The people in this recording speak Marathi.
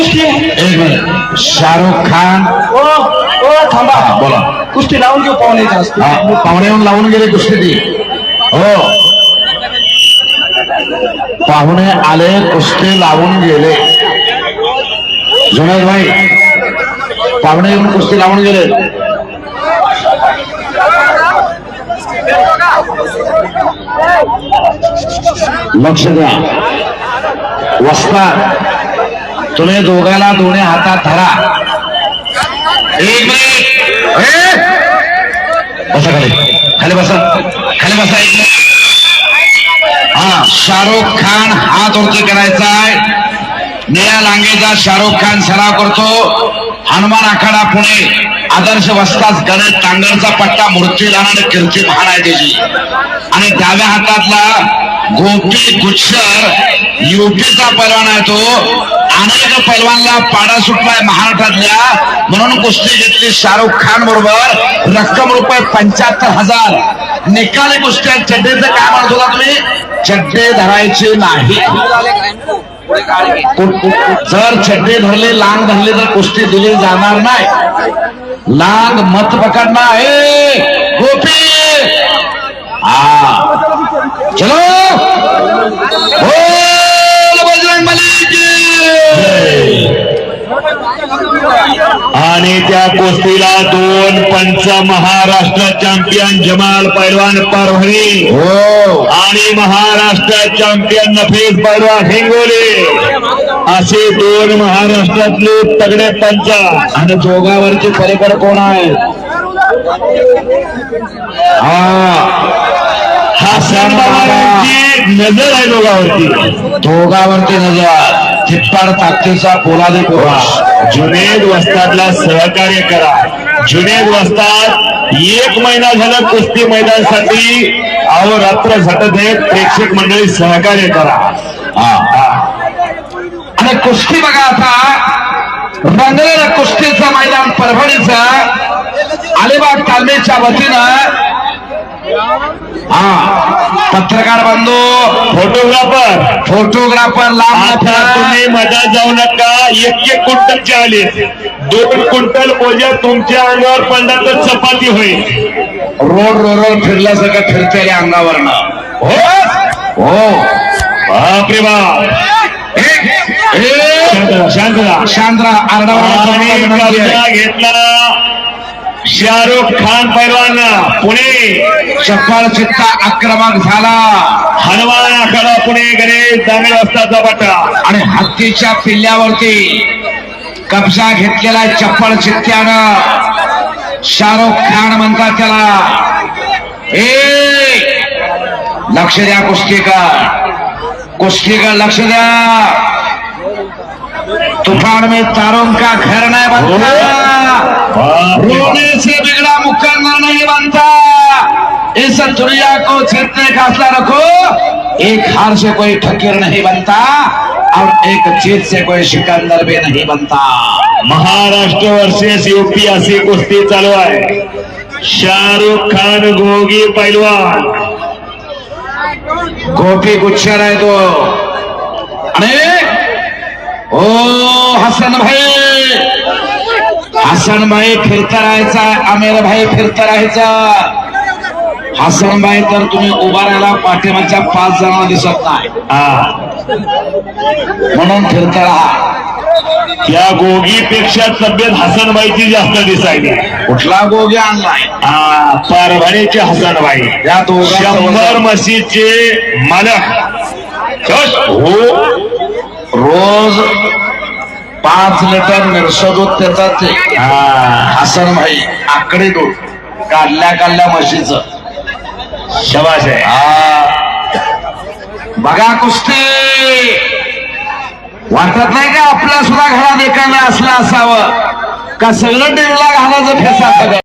कुस्ती एक मिनिट शाहरुख खान ओ ओ थांबा हा, बोला. कुस्ती लावून घेऊ पाहुणे जास्त हा, पाहुणे येऊन लावून गेले कुस्ती ती हो पाहुणे आले कुस्ती लावून गेले जुनेद भाई पाहुणे येऊन कुस्ती लावून गेले लक्ष द्या वस्ताद तुम्ही दोघाला दोन्ही हातात धरा. एक मिनिट! बसा खाली. खाली बसा. खाली बसा एक मिनिट. हा शाहरुख खान हात वरती करायचा आहे. निळ्या लांगेचा शाहरुख खान सराव करतो. हनुमान आखाडा पुणे. आदर्श वस्ताच गणेश तांगरचा पट्टा मूर्ती आणि कीर्ती त्याची आणि डाव्या हातातला गोपी गुच्छर युपीचा पैलवान आहे तो. अनेक पैलवानला पाडा सुटलाय महाराष्ट्रातल्या. म्हणून कुस्ती घेतली शाहरुख खान बरोबर. रक्कम रुपये पंच्याहत्तर हजार. निकाली कुस्त्या चड्डीचं काय म्हणत होता तुम्ही? चड्डे धरायचे नाही. जर चड्डे धरले लांग धरले तर कुस्ती दिली जाणार नाही. लांग मत पकडणार. आहे गोपी! आणि त्या कुस्तीला दोन पंच महाराष्ट्र चॅम्पियन जमाल पैलवान परभणी. हो. आणि महाराष्ट्र चॅम्पियन नफीस पैलवान हिंगोली. असे दोन महाराष्ट्रातले तगडे पंच. आणि दोघावरची पलीकडे कोण आहे? हा. बाबांची नजर आहे दोघावरती दोघावरती नजर. चिप्पाड ताकदीचा पोलादी पुरुष जुनेद वस्तादला सहकार्य करा. जुनेद वस्ताद एक महिना झाला कुस्ती मैदानासाठी. अहो रात्र झटत आहेत. प्रेक्षक मंडळी सहकार्य करा. हा. आणि कुस्ती बघा आता. रंगलेलं कुस्तीचं मैदान परभणीचं. अलिबाग तालमीच्या वतीनं. हा. पत्रकार बंधू फोटोग्राफर. फोटोग्राफर लांब आता तुम्ही मजा जाऊ नका. एक एक क्विंटलचे आले दोन क्विंटल बोजा तुमच्या अंगावर पडला तर चपाती होईल. रोड रोड फिरल्यासारखं फिरते रे अंगावरनं हो. हो. बापरे बाप. शांत राहा. शांतरा कब्जा घेतला. शाहरुख खान पैलवान पुणे. चप्पल चित्ता आक्रमक झाला. हनुमान आखाडा पुणे गणेश दांगडे वस्ताचा पट्टा. आणि हत्तीच्या पिल्ल्यावरती कब्जा घेतलेला चप्पल चित्त्यानं. शाहरुख खान म्हणतात त्याला ए लक्ष द्या कुस्तीकर. कुस्तीकर लक्ष द्या. तूफान में तारों का घर नहीं बनता. बाप. रोने से बिगड़ा मुकरना नहीं बनता। इस दुनिया को जीतने का हौसला रखो। एक हार से कोई फकीर नहीं बनता और एक जीत से कोई सिकंदर भी नहीं बनता। महाराष्ट्र वर्सेस युपी अशी कुस्ती चालू आहे। शाहरुख खान गोगी पैलवान। गोपी गुच्छर है तो। अरे? ओ हसन भाई! भाई फिरता राहायचा आमेर भाई फिरता राहायचा. हसन भाई तर तुम्ही उभा राहिला पाठीमागच्या पाच जणांना दिसत नाही. हा. म्हणून फिरता राहा. त्या गोगीपेक्षा तब्येत हसनबाईची जास्त दिसायली कुठला गोगी आणलाय? हा परभणीचे हसनबाई. या दोघांचा मशीदचे मालक? हो. रोज पाच लिटर मिरसं दूध देतात ते. हसन भाई आकडे दूध. काढल्या काढल्या म्हशीचं. शबाश आहे. हा. बघा कुस्ती. वाटत नाही का आपल्या सुद्धा घरात एकाने असलं असावं? का सगळं टेबला घालायचं फेसा सगळं